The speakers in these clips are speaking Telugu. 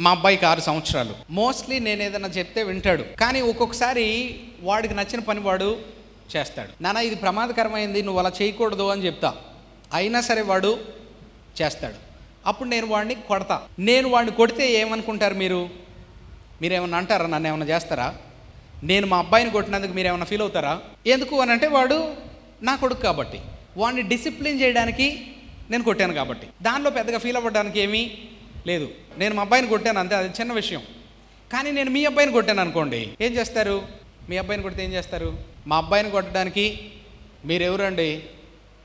మా అబ్బాయికి ఆరు సంవత్సరాలు. మోస్ట్లీ నేను ఏదైనా చెప్తే వింటాడు. కానీ ఒక్కొక్కసారి వాడికి నచ్చిన పని వాడు చేస్తాడు. నాన్న ఇది ప్రమాదకరమైంది నువ్వు అలా చేయకూడదు అని చెప్తా. అయినా సరే వాడు చేస్తాడు. అప్పుడు నేను వాడిని కొడతా. నేను వాడిని కొడితే ఏమనుకుంటారు మీరు? మీరేమన్నా అంటారా నన్ను ఏమైనా చేస్తారా? నేను మా అబ్బాయిని కొట్టినందుకు మీరు ఏమైనా ఫీల్ అవుతారా? ఎందుకు అని అంటే వాడు నా కొడుకు కాబట్టి. వాడిని డిసిప్లిన్ చేయడానికి నేను కొట్టాను కాబట్టి. దానిలో పెద్దగా ఫీల్ అవ్వడానికి ఏమీ? లేదు. నేను మా అబ్బాయిని కొట్టాను అంతే అది చిన్న విషయం. కానీ నేను మీ అబ్బాయిని కొట్టాను అనుకోండి. ఏం చేస్తారు? మీ అబ్బాయిని కొడితే ఏం చేస్తారు? మా అబ్బాయిని కొట్టడానికి మీరు ఎవరండి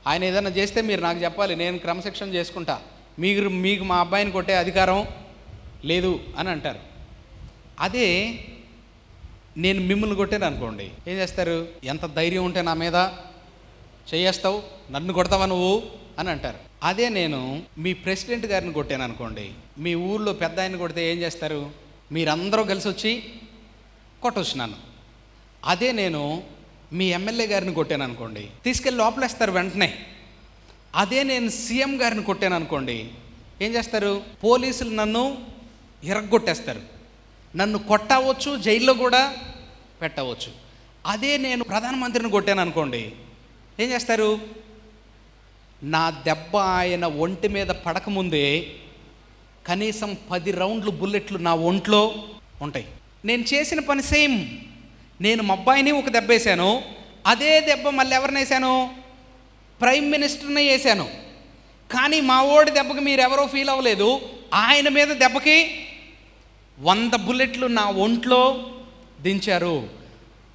ఆయన ఏదైనా చేస్తే మీరు నాకు చెప్పాలి నేను క్రమశిక్షణ చేసుకుంటా. మీరు మీకు మా అబ్బాయిని కొట్టే అధికారం లేదు అని అంటారు. అదే నేను మిమ్మల్ని కొట్టాను అనుకోండి. ఏం చేస్తారు? ఎంత ధైర్యం ఉంటే నా మీద చేయేస్తావు? నన్ను కొడతావా నువ్వు? అని అంటారు. అదే నేను మీ ప్రెసిడెంట్ గారిని కొట్టాను అనుకోండి మీ ఊర్లో పెద్ద ఆయన కొడితే ఏం చేస్తారు? మీరందరూ కలిసి వచ్చి కొట్టొచ్చు నన్ను అదే నేను మీ ఎమ్మెల్యే గారిని కొట్టాను అనుకోండి తీసుకెళ్ళి లోపలేస్తారు వెంటనే. అదే నేను సీఎం గారిని కొట్టాను అనుకోండి ఏం చేస్తారు? పోలీసులు నన్ను ఇరగ్గొట్టేస్తారు. నన్ను కొట్టవచ్చు జైల్లో కూడా పెట్టవచ్చు. అదే నేను ప్రధానమంత్రిని కొట్టాను అనుకోండి ఏం చేస్తారు? నా దెబ్బ ఆయన ఒంటి మీద పడకముందే కనీసం పది రౌండ్లు బుల్లెట్లు నా ఒంట్లో ఉంటాయి. నేను చేసిన పని సేమ్. నేను మా అబ్బాయిని ఒక దెబ్బ వేసాను. అదే దెబ్బ మళ్ళీ ఎవరిని వేసాను? ప్రైమ్ మినిస్టర్ని వేసాను. కానీ మా ఓడి దెబ్బకి మీరు ఎవరో ఫీల్ అవ్వలేదు. ఆయన మీద దెబ్బకి వంద బుల్లెట్లు నా ఒంట్లో దించారు.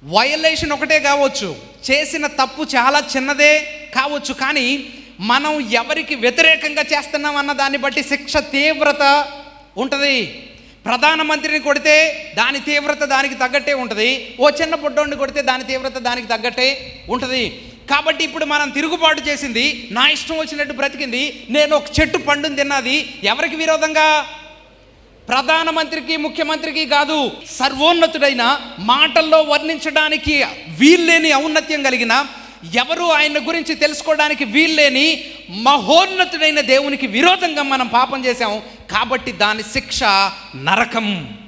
వయలేషన్ ఒకటే కావచ్చు. చేసిన తప్పు చాలా చిన్నదే కావచ్చు. కానీ మనం ఎవరికి వ్యతిరేకంగా చేస్తున్నాం అన్న దాన్ని బట్టి శిక్ష తీవ్రత ఉంటుంది. ప్రధానమంత్రిని కొడితే దాని తీవ్రత దానికి తగ్గట్టే ఉంటుంది. ఓ చిన్న పుట్టోడిని కొడితే దాని తీవ్రత దానికి తగ్గట్టే ఉంటుంది. కాబట్టి ఇప్పుడు మనం తిరుగుబాటు చేసింది నా ఇష్టం వచ్చినట్టు బ్రతికింది నేను ఒక చెట్టు పండుని తిన్నది ఎవరికి విరోధంగా? ప్రధానమంత్రికి ముఖ్యమంత్రికి కాదు సర్వోన్నతుడైన మాటల్లో వర్ణించడానికి వీల్లేని ఔన్నత్యం కలిగిన ఎవరు ఆయన గురించి తెలుసుకోవడానికి వీల్లేని మహోన్నతుడైన దేవునికి విరోధంగా మనం పాపం చేశాం కాబట్టి దాని శిక్ష నరకం.